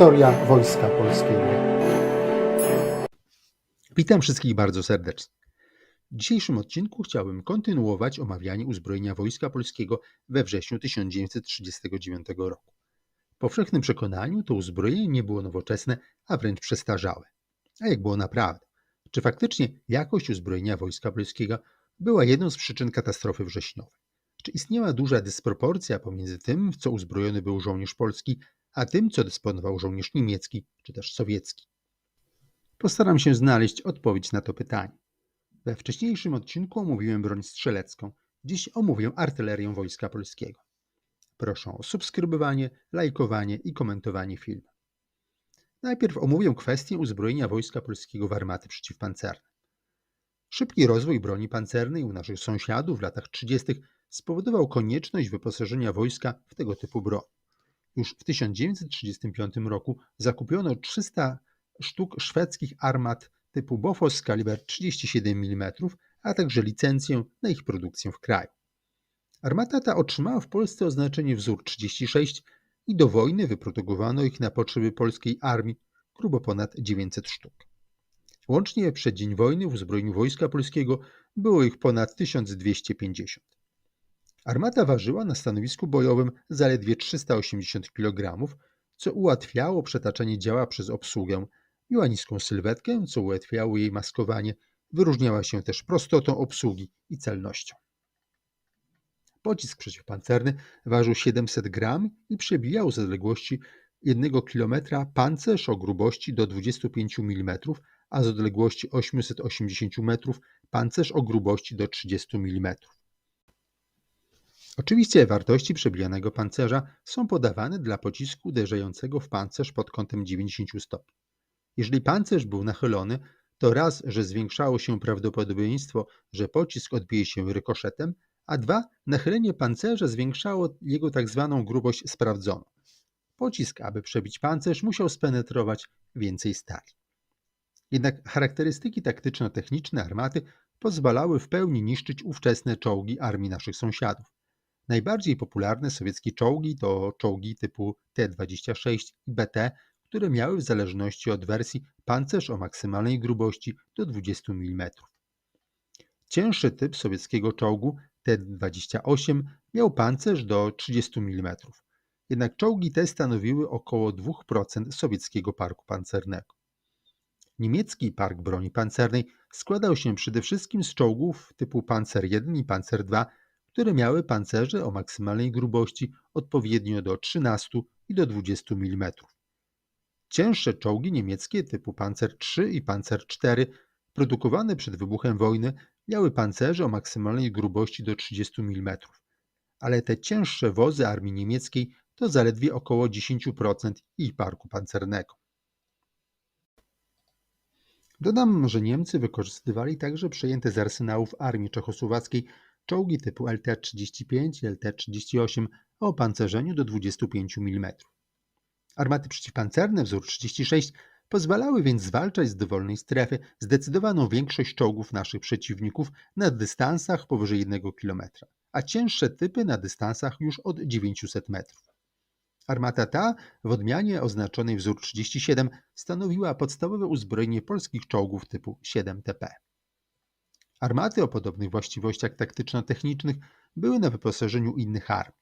Historia Wojska Polskiego. Witam wszystkich bardzo serdecznie. W dzisiejszym odcinku chciałbym kontynuować omawianie uzbrojenia Wojska Polskiego we wrześniu 1939 roku. W powszechnym przekonaniu to uzbrojenie nie było nowoczesne, a wręcz przestarzałe. A jak było naprawdę? Czy faktycznie jakość uzbrojenia Wojska Polskiego była jedną z przyczyn katastrofy wrześniowej? Czy istniała duża dysproporcja pomiędzy tym, w co uzbrojony był żołnierz polski, a tym, co dysponował żołnierz niemiecki czy też sowiecki? Postaram się znaleźć odpowiedź na to pytanie. We wcześniejszym odcinku omówiłem broń strzelecką, dziś omówię artylerię Wojska Polskiego. Proszę o subskrybowanie, lajkowanie i komentowanie filmu. Najpierw omówię kwestię uzbrojenia Wojska Polskiego w armaty przeciwpancerne. Szybki rozwój broni pancernej u naszych sąsiadów w latach 30. spowodował konieczność wyposażenia wojska w tego typu broń. Już w 1935 roku zakupiono 300 sztuk szwedzkich armat typu Bofors kaliber 37 mm, a także licencję na ich produkcję w kraju. Armata ta otrzymała w Polsce oznaczenie wzór 36 i do wojny wyprodukowano ich na potrzeby polskiej armii grubo ponad 900 sztuk. Łącznie przed dzień wojny w uzbrojeniu Wojska Polskiego było ich ponad 1250. Armata ważyła na stanowisku bojowym zaledwie 380 kg, co ułatwiało przetaczanie działa przez obsługę, miała niską sylwetkę, co ułatwiało jej maskowanie, wyróżniała się też prostotą obsługi i celnością. Pocisk przeciwpancerny ważył 700 gram i przebijał z odległości 1 km pancerz o grubości do 25 mm, a z odległości 880 metrów pancerz o grubości do 30 mm. Oczywiście wartości przebijanego pancerza są podawane dla pocisku uderzającego w pancerz pod kątem 90 stopni. Jeżeli pancerz był nachylony, to raz, że zwiększało się prawdopodobieństwo, że pocisk odbije się rykoszetem, a dwa, nachylenie pancerza zwiększało jego tak zwaną grubość sprawdzoną. Pocisk, aby przebić pancerz, musiał spenetrować więcej stali. Jednak charakterystyki taktyczno-techniczne armaty pozwalały w pełni niszczyć ówczesne czołgi armii naszych sąsiadów. Najbardziej popularne sowieckie czołgi to czołgi typu T-26 i BT, które miały w zależności od wersji pancerz o maksymalnej grubości do 20 mm. Cięższy typ sowieckiego czołgu T-28 miał pancerz do 30 mm. Jednak czołgi te stanowiły około 2% sowieckiego parku pancernego. Niemiecki park broni pancernej składał się przede wszystkim z czołgów typu Panzer I i Panzer II, które miały pancerze o maksymalnej grubości odpowiednio do 13 i do 20 mm. Cięższe czołgi niemieckie typu Panzer III i Panzer IV, produkowane przed wybuchem wojny, miały pancerze o maksymalnej grubości do 30 mm, ale te cięższe wozy armii niemieckiej to zaledwie około 10% ich parku pancernego. Dodam, że Niemcy wykorzystywali także przejęte z arsenałów armii czechosłowackiej czołgi typu LT-35 i LT-38 o opancerzeniu do 25 mm. Armaty przeciwpancerne wzór 36 pozwalały więc zwalczać z dowolnej strefy zdecydowaną większość czołgów naszych przeciwników na dystansach powyżej 1 km, a cięższe typy na dystansach już od 900 metrów. Armata ta, w odmianie oznaczonej wzór 37, stanowiła podstawowe uzbrojenie polskich czołgów typu 7TP. Armaty o podobnych właściwościach taktyczno-technicznych były na wyposażeniu innych armii.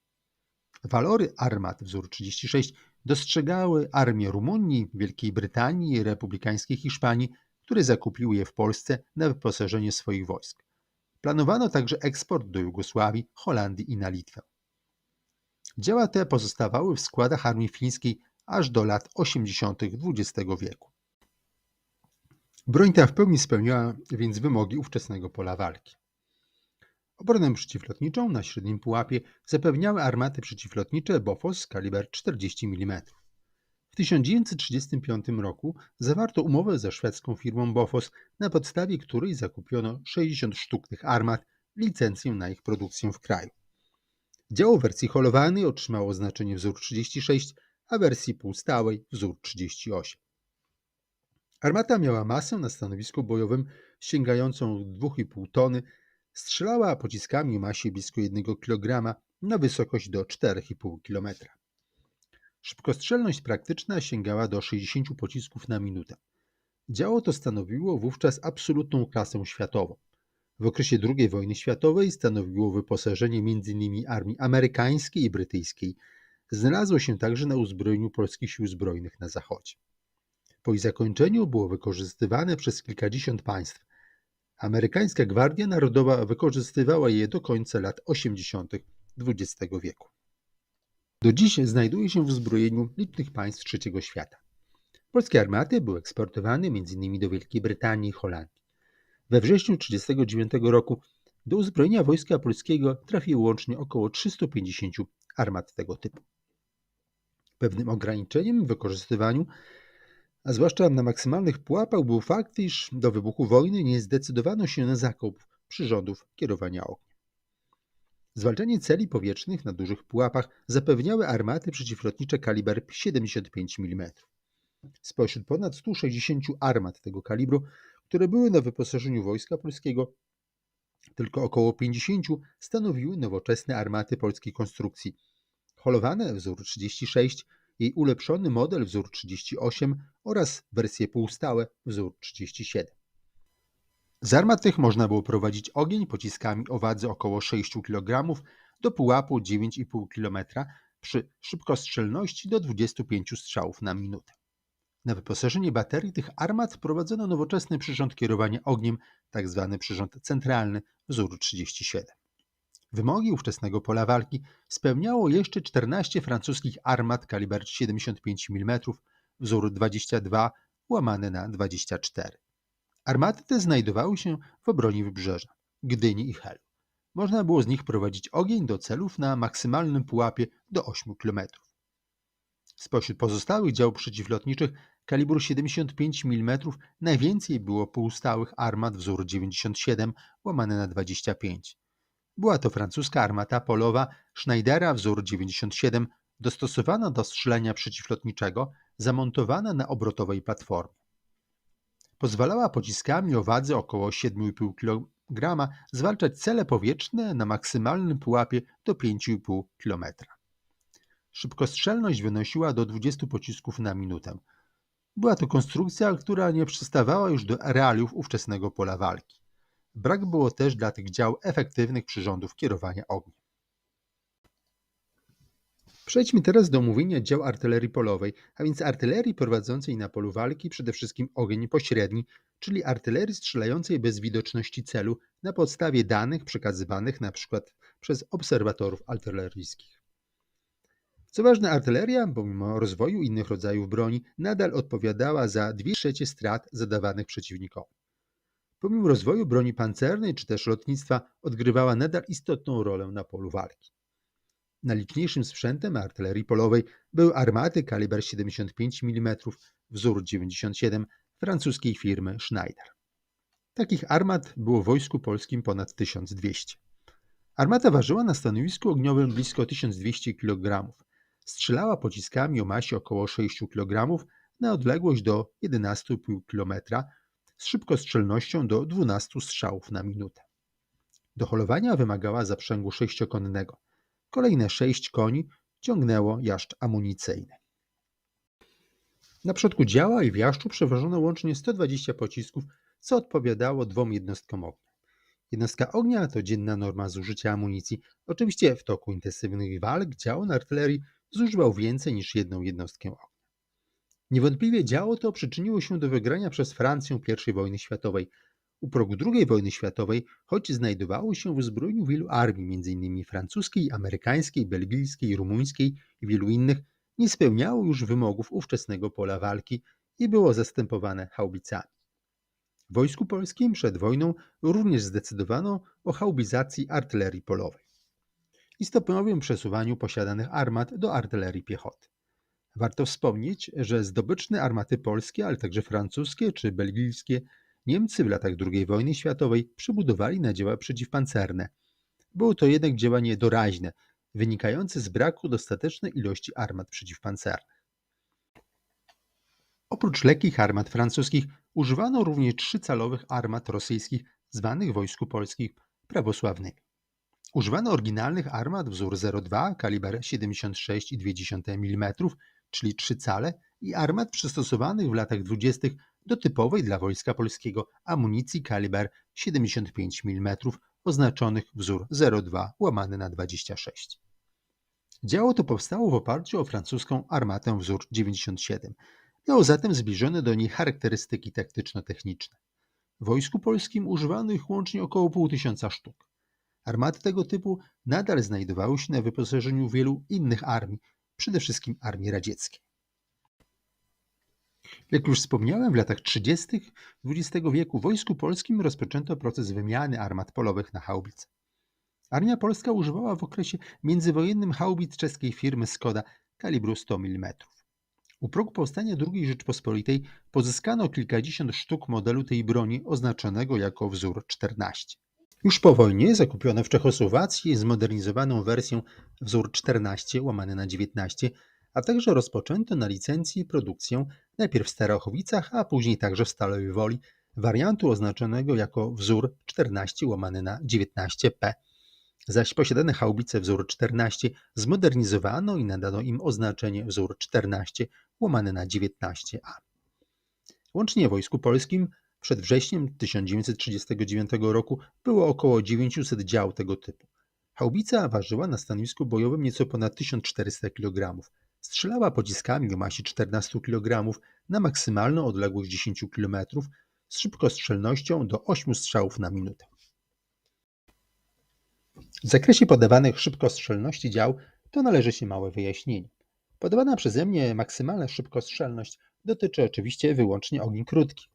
Walory armat wzór 36 dostrzegały armię Rumunii, Wielkiej Brytanii i republikańskiej Hiszpanii, które zakupiły je w Polsce na wyposażenie swoich wojsk. Planowano także eksport do Jugosławii, Holandii i na Litwę. Dzieła te pozostawały w składach armii fińskiej aż do lat 80. XX wieku. Broń ta w pełni spełniała więc wymogi ówczesnego pola walki. Obronę przeciwlotniczą na średnim pułapie zapewniały armaty przeciwlotnicze Bofors kaliber 40 mm. W 1935 roku zawarto umowę ze szwedzką firmą Bofors, na podstawie której zakupiono 60 sztuk tych armat licencję na ich produkcję w kraju. Działo wersji holowanej otrzymało znaczenie wzór 36, a wersji półstałej wzór 38. Armata miała masę na stanowisku bojowym sięgającą 2,5 tony, strzelała pociskami o masie blisko 1 kg na wysokość do 4,5 km. Szybkostrzelność praktyczna sięgała do 60 pocisków na minutę. Działo to stanowiło wówczas absolutną klasę światową. W okresie II wojny światowej stanowiło wyposażenie m.in. armii amerykańskiej i brytyjskiej. Znalazło się także na uzbrojeniu polskich sił zbrojnych na zachodzie. Po ich zakończeniu było wykorzystywane przez kilkadziesiąt państw. Amerykańska Gwardia Narodowa wykorzystywała je do końca lat 80. XX wieku. Do dziś znajduje się w uzbrojeniu licznych państw trzeciego świata. Polskie armaty były eksportowane m.in. do Wielkiej Brytanii i Holandii. We wrześniu 1939 roku do uzbrojenia wojska polskiego trafiło łącznie około 350 armat tego typu. Pewnym ograniczeniem w wykorzystywaniu, a zwłaszcza na maksymalnych pułapach, był fakt, iż do wybuchu wojny nie zdecydowano się na zakup przyrządów kierowania ogniem. Zwalczanie celi powietrznych na dużych pułapach zapewniały armaty przeciwlotnicze kaliber 75 mm. Spośród ponad 160 armat tego kalibru, które były na wyposażeniu Wojska Polskiego, tylko około 50 stanowiły nowoczesne armaty polskiej konstrukcji. Holowane wzór 36, jej ulepszony model wzór 38 oraz wersje półstałe wzór 37. Z armat tych można było prowadzić ogień pociskami o wadze około 6 kg do pułapu 9,5 km przy szybkostrzelności do 25 strzałów na minutę. Na wyposażenie baterii tych armat wprowadzono nowoczesny przyrząd kierowania ogniem, tzw. przyrząd centralny wzór 37. Wymogi ówczesnego pola walki spełniało jeszcze 14 francuskich armat kaliber 75 mm wzór 22 łamane na 24. Armaty te znajdowały się w obronie wybrzeża, Gdyni i Helu. Można było z nich prowadzić ogień do celów na maksymalnym pułapie do 8 km. Spośród pozostałych działów przeciwlotniczych kalibru 75 mm najwięcej było półstałych armat wzór 97 łamane na 25. Była to francuska armata polowa Schneidera wzór 97 dostosowana do strzelania przeciwlotniczego, zamontowana na obrotowej platformie. Pozwalała pociskami o wadze około 7,5 kg zwalczać cele powietrzne na maksymalnym pułapie do 5,5 km. Szybkostrzelność wynosiła do 20 pocisków na minutę. Była to konstrukcja, która nie przystawała już do realiów ówczesnego pola walki. Brak było też dla tych dział efektywnych przyrządów kierowania ogniem. Przejdźmy teraz do omówienia dział artylerii polowej, a więc artylerii prowadzącej na polu walki przede wszystkim ogień pośredni, czyli artylerii strzelającej bez widoczności celu na podstawie danych przekazywanych np. przez obserwatorów artyleryjskich. Co ważne, artyleria, pomimo rozwoju innych rodzajów broni, nadal odpowiadała za 2 trzecie strat zadawanych przeciwnikowi. Pomimo rozwoju broni pancernej czy też lotnictwa, odgrywała nadal istotną rolę na polu walki. Najliczniejszym sprzętem artylerii polowej były armaty kaliber 75 mm wzór 97 francuskiej firmy Schneider. Takich armat było w wojsku polskim ponad 1200. Armata ważyła na stanowisku ogniowym blisko 1200 kg. Strzelała pociskami o masie około 6 kg na odległość do 11,5 km z szybkostrzelnością do 12 strzałów na minutę. Do holowania wymagała zaprzęgu sześciokonnego. Kolejne sześć koni ciągnęło jaszcz amunicyjny. Na przodku działa i w jaszczu przewożono łącznie 120 pocisków, co odpowiadało dwom jednostkom ognia. Jednostka ognia to dzienna norma zużycia amunicji. Oczywiście w toku intensywnych walk dział na artylerii zużywał więcej niż jedną jednostkę ognia. Niewątpliwie działo to przyczyniło się do wygrania przez Francję I wojny światowej. U progu II wojny światowej, choć znajdowało się w uzbrojeniu wielu armii, m.in. francuskiej, amerykańskiej, belgijskiej, rumuńskiej i wielu innych, nie spełniało już wymogów ówczesnego pola walki i było zastępowane haubicami. W Wojsku Polskim przed wojną również zdecydowano o haubizacji artylerii polowej i stopniowym przesuwaniu posiadanych armat do artylerii piechoty. Warto wspomnieć, że zdobyczne armaty polskie, ale także francuskie czy belgijskie Niemcy w latach II wojny światowej przebudowali na dzieła przeciwpancerne. Było to jednak działanie doraźne, wynikające z braku dostatecznej ilości armat przeciwpancernych. Oprócz lekkich armat francuskich używano również trzycalowych armat rosyjskich zwanych Wojsku Polskich prawosławnymi. Używano oryginalnych armat wzór 02 kaliber 76,2 mm czyli trzy cale, i armat przystosowanych w latach 20. do typowej dla Wojska Polskiego amunicji kaliber 75 mm oznaczonych wzór 02 łamane na 26. Działo to powstało w oparciu o francuską armatę wzór 97. Miało zatem zbliżone do niej charakterystyki taktyczno-techniczne. W Wojsku Polskim używano ich łącznie około pół tysiąca sztuk. Armaty tego typu nadal znajdowały się na wyposażeniu wielu innych armii, przede wszystkim armii radzieckiej. Jak już wspomniałem, w latach 30. XX wieku w Wojsku Polskim rozpoczęto proces wymiany armat polowych na haubice. Armia polska używała w okresie międzywojennym haubic czeskiej firmy Skoda kalibru 100 mm. U progu powstania II Rzeczpospolitej pozyskano kilkadziesiąt sztuk modelu tej broni oznaczonego jako wzór 14. Już po wojnie zakupiono w Czechosłowacji zmodernizowaną wersję wzór 14 łamane na 19, a także rozpoczęto na licencji produkcję najpierw w Starachowicach, a później także w Stalowej Woli wariantu oznaczonego jako wzór 14 łamane na 19P. Zaś posiadane haubice wzór 14 zmodernizowano i nadano im oznaczenie wzór 14 łamane na 19A. Łącznie w Wojsku Polskim przed wrześniem 1939 roku było około 900 dział tego typu. Haubica ważyła na stanowisku bojowym nieco ponad 1400 kg. Strzelała pociskami o masie 14 kg na maksymalną odległość 10 km z szybkostrzelnością do 8 strzałów na minutę. W zakresie podawanych szybkostrzelności dział to należy się małe wyjaśnienie. Podawana przeze mnie maksymalna szybkostrzelność dotyczy oczywiście wyłącznie ogni krótkich.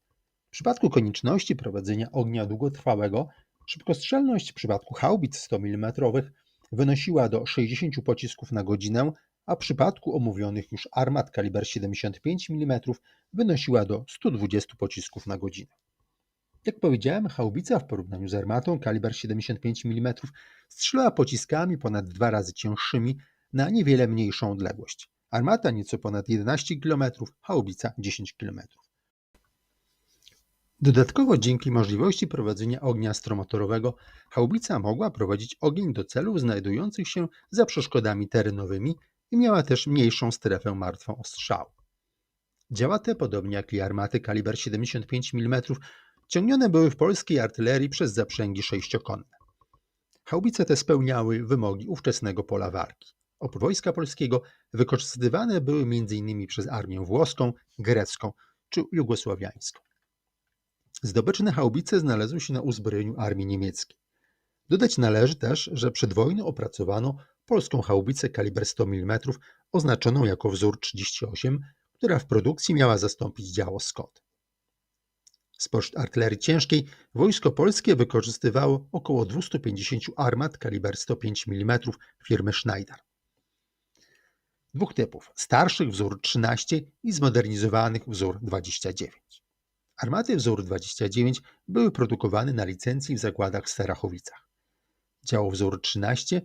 W przypadku konieczności prowadzenia ognia długotrwałego szybkostrzelność w przypadku haubic 100 mm wynosiła do 60 pocisków na godzinę, a w przypadku omówionych już armat kaliber 75 mm wynosiła do 120 pocisków na godzinę. Jak powiedziałem, haubica w porównaniu z armatą kaliber 75 mm strzelała pociskami ponad dwa razy cięższymi na niewiele mniejszą odległość. Armata nieco ponad 11 km, haubica 10 km. Dodatkowo dzięki możliwości prowadzenia ognia stromotorowego haubica mogła prowadzić ogień do celów znajdujących się za przeszkodami terenowymi i miała też mniejszą strefę martwą ostrzału. Działa te, podobnie jak i armaty kaliber 75 mm, ciągnione były w polskiej artylerii przez zaprzęgi sześciokonne. Haubice te spełniały wymogi ówczesnego pola walki. Oprócz wojska polskiego wykorzystywane były m.in. przez armię włoską, grecką czy jugosławiańską. Zdobyczne haubice znalazły się na uzbrojeniu armii niemieckiej. Dodać należy też, że przed wojną opracowano polską haubicę kaliber 100 mm oznaczoną jako wzór 38, która w produkcji miała zastąpić działo Scott. Spośród artylerii ciężkiej wojsko polskie wykorzystywało około 250 armat kaliber 105 mm firmy Schneider. Dwóch typów: starszych wzór 13 i zmodernizowanych wzór 29. Armaty wzór 29 były produkowane na licencji w zakładach w Starachowicach. Działo wzór 13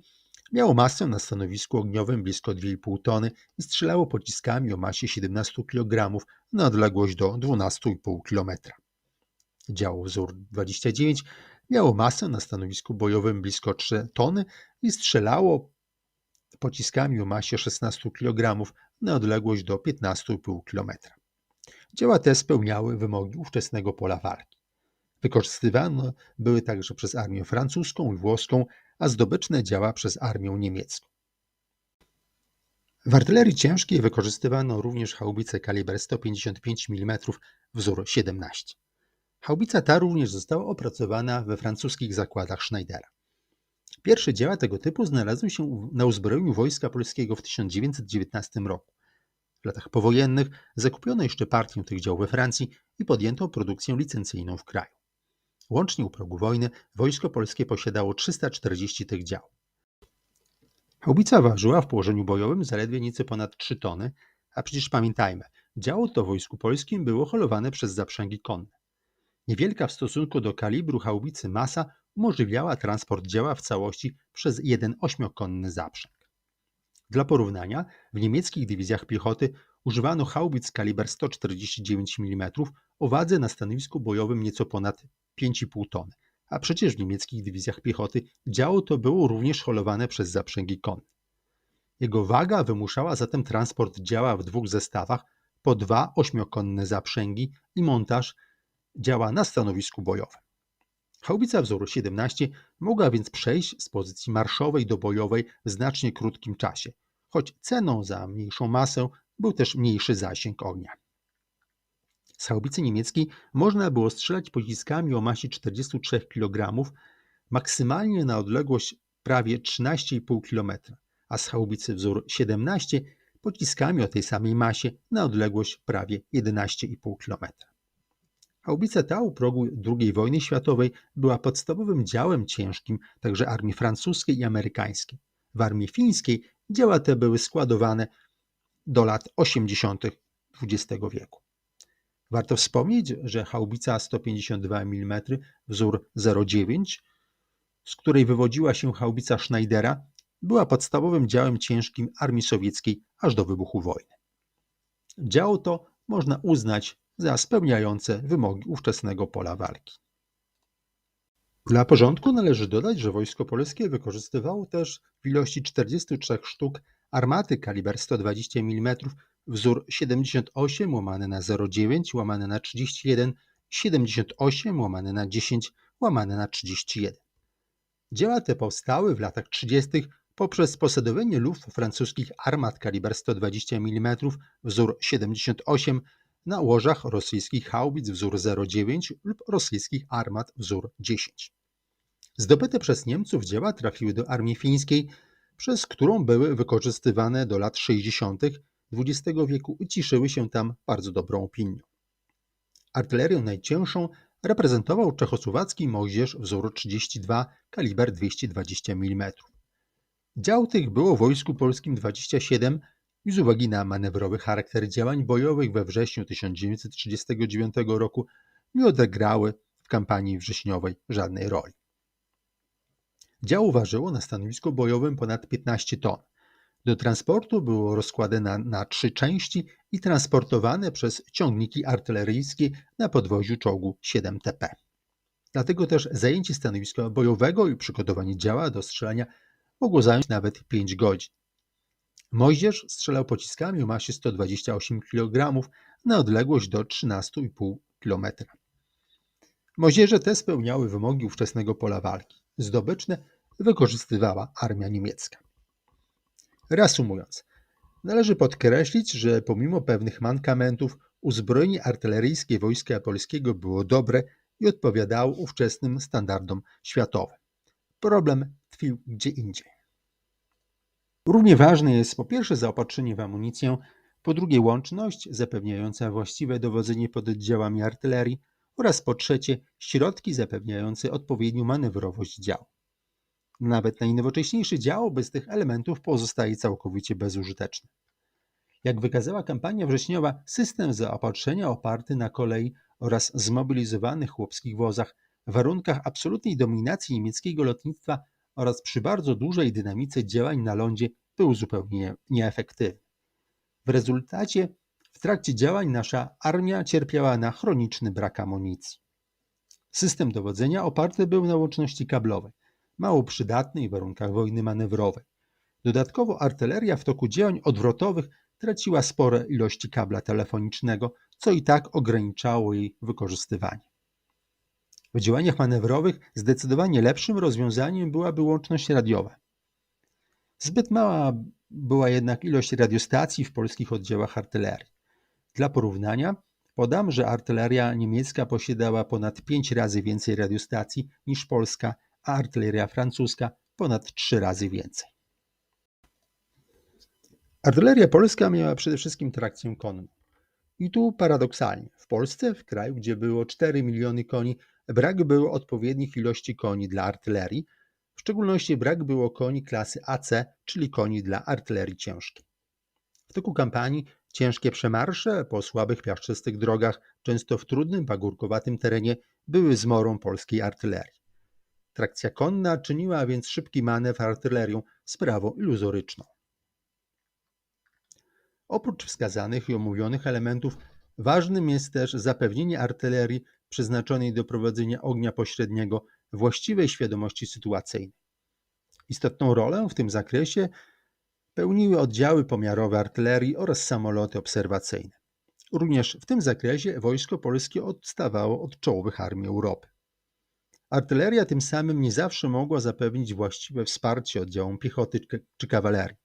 miało masę na stanowisku ogniowym blisko 2,5 tony i strzelało pociskami o masie 17 kg na odległość do 12,5 km. Działo wzór 29 miało masę na stanowisku bojowym blisko 3 tony i strzelało pociskami o masie 16 kg na odległość do 15,5 km. Dzieła te spełniały wymogi ówczesnego pola walki. Wykorzystywane były także przez armię francuską i włoską, a zdobyczne działa przez armię niemiecką. W artylerii ciężkiej wykorzystywano również haubice kaliber 155 mm wzór 17. Haubica ta również została opracowana we francuskich zakładach Schneidera. Pierwsze dzieła tego typu znalazły się na uzbrojeniu Wojska Polskiego w 1919 roku. W latach powojennych zakupiono jeszcze partię tych dział we Francji i podjęto produkcję licencyjną w kraju. Łącznie u progu wojny Wojsko Polskie posiadało 340 tych dział. Haubica ważyła w położeniu bojowym zaledwie nieco ponad 3 tony, a przecież pamiętajmy, działo to w Wojsku Polskim było holowane przez zaprzęgi konne. Niewielka w stosunku do kalibru haubicy masa umożliwiała transport działa w całości przez jeden ośmiokonny zaprzęg. Dla porównania, w niemieckich dywizjach piechoty używano haubic kaliber 149 mm o wadze na stanowisku bojowym nieco ponad 5,5 tony, a przecież w niemieckich dywizjach piechoty działo to było również holowane przez zaprzęgi konne. Jego waga wymuszała zatem transport działa w dwóch zestawach po dwa ośmiokonne zaprzęgi i montaż działa na stanowisku bojowym. Haubica wzoru 17 mogła więc przejść z pozycji marszowej do bojowej w znacznie krótkim czasie, choć ceną za mniejszą masę był też mniejszy zasięg ognia. Z haubicy niemieckiej można było strzelać pociskami o masie 43 kg, maksymalnie na odległość prawie 13,5 km, a z haubicy wzór 17 pociskami o tej samej masie na odległość prawie 11,5 km. Haubica ta u progu II wojny światowej była podstawowym działem ciężkim także armii francuskiej i amerykańskiej. W armii fińskiej działa te były składowane do lat 80. XX wieku. Warto wspomnieć, że haubica 152 mm wzór 09, z której wywodziła się haubica Schneidera, była podstawowym działem ciężkim armii sowieckiej aż do wybuchu wojny. Działo to można uznać za spełniające wymogi ówczesnego pola walki. Dla porządku należy dodać, że Wojsko Polskie wykorzystywało też w ilości 43 sztuk armaty kaliber 120 mm wzór 78 łamane na 09 łamane na 31 78 łamane na 10 łamane na 31. Dzieła te powstały w latach 30. poprzez posadowienie luf francuskich armat kaliber 120 mm wzór 78 na łożach rosyjskich haubic wzór 09 lub rosyjskich armat wzór 10. Zdobyte przez Niemców dzieła trafiły do armii fińskiej, przez którą były wykorzystywane do lat 60. XX wieku i cieszyły się tam bardzo dobrą opinią. Artylerię najcięższą reprezentował czechosłowacki moździerz wzoru 32 kaliber 220 mm. Dział tych było w Wojsku Polskim 27 i z uwagi na manewrowy charakter działań bojowych we wrześniu 1939 roku nie odegrały w kampanii wrześniowej żadnej roli. Dział ważyło na stanowisku bojowym ponad 15 ton. Do transportu było rozkładane na trzy części i transportowane przez ciągniki artyleryjskie na podwoziu czołgu 7TP. Dlatego też zajęcie stanowiska bojowego i przygotowanie działa do strzelania mogło zająć nawet 5 godzin. Moździerz strzelał pociskami o masie 128 kg na odległość do 13,5 km. Moździerze te spełniały wymogi ówczesnego pola walki. Zdobyczne wykorzystywała armia niemiecka. Reasumując, należy podkreślić, że pomimo pewnych mankamentów uzbrojenie artyleryjskie Wojska Polskiego było dobre i odpowiadało ówczesnym standardom światowym. Problem tkwił gdzie indziej. Równie ważne jest po pierwsze zaopatrzenie w amunicję, po drugie łączność zapewniająca właściwe dowodzenie pododdziałami artylerii oraz po trzecie środki zapewniające odpowiednią manewrowość dział. Nawet najnowocześniejszy dział bez tych elementów pozostaje całkowicie bezużyteczny. Jak wykazała kampania wrześniowa, system zaopatrzenia oparty na kolei oraz zmobilizowanych chłopskich wozach w warunkach absolutnej dominacji niemieckiego lotnictwa oraz przy bardzo dużej dynamice działań na lądzie był zupełnie nieefektywny. W rezultacie w trakcie działań nasza armia cierpiała na chroniczny brak amunicji. System dowodzenia oparty był na łączności kablowej, mało przydatnej w warunkach wojny manewrowej. Dodatkowo artyleria w toku działań odwrotowych traciła spore ilości kabla telefonicznego, co i tak ograniczało jej wykorzystywanie. W działaniach manewrowych zdecydowanie lepszym rozwiązaniem byłaby łączność radiowa. Zbyt mała była jednak ilość radiostacji w polskich oddziałach artylerii. Dla porównania podam, że artyleria niemiecka posiadała ponad 5 razy więcej radiostacji niż polska, a artyleria francuska ponad 3 razy więcej. Artyleria polska miała przede wszystkim trakcję konną. I tu paradoksalnie, w Polsce, w kraju, gdzie było 4 miliony koni, brak było odpowiednich ilości koni dla artylerii, w szczególności brak było koni klasy AC, czyli koni dla artylerii ciężkiej. W toku kampanii ciężkie przemarsze po słabych piaszczystych drogach, często w trudnym, pagórkowatym terenie, były zmorą polskiej artylerii. Trakcja konna czyniła więc szybki manewr artylerią sprawą iluzoryczną. Oprócz wskazanych i omówionych elementów, ważnym jest też zapewnienie artylerii przeznaczonej do prowadzenia ognia pośredniego właściwej świadomości sytuacyjnej. Istotną rolę w tym zakresie pełniły oddziały pomiarowe artylerii oraz samoloty obserwacyjne. Również w tym zakresie wojsko polskie odstawało od czołowych armii Europy. Artyleria tym samym nie zawsze mogła zapewnić właściwe wsparcie oddziałom piechoty czy- kawalerii.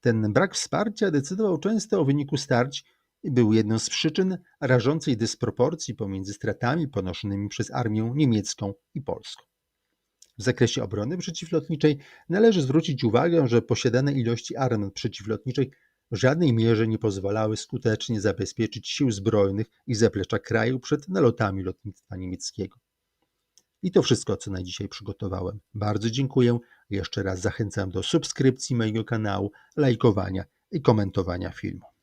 Ten brak wsparcia decydował często o wyniku starć był jedną z przyczyn rażącej dysproporcji pomiędzy stratami ponoszonymi przez armię niemiecką i polską. W zakresie obrony przeciwlotniczej należy zwrócić uwagę, że posiadane ilości armat przeciwlotniczych w żadnej mierze nie pozwalały skutecznie zabezpieczyć sił zbrojnych i zaplecza kraju przed nalotami lotnictwa niemieckiego. I to wszystko, co na dzisiaj przygotowałem. Bardzo dziękuję. Jeszcze raz zachęcam do subskrypcji mojego kanału, lajkowania i komentowania filmu.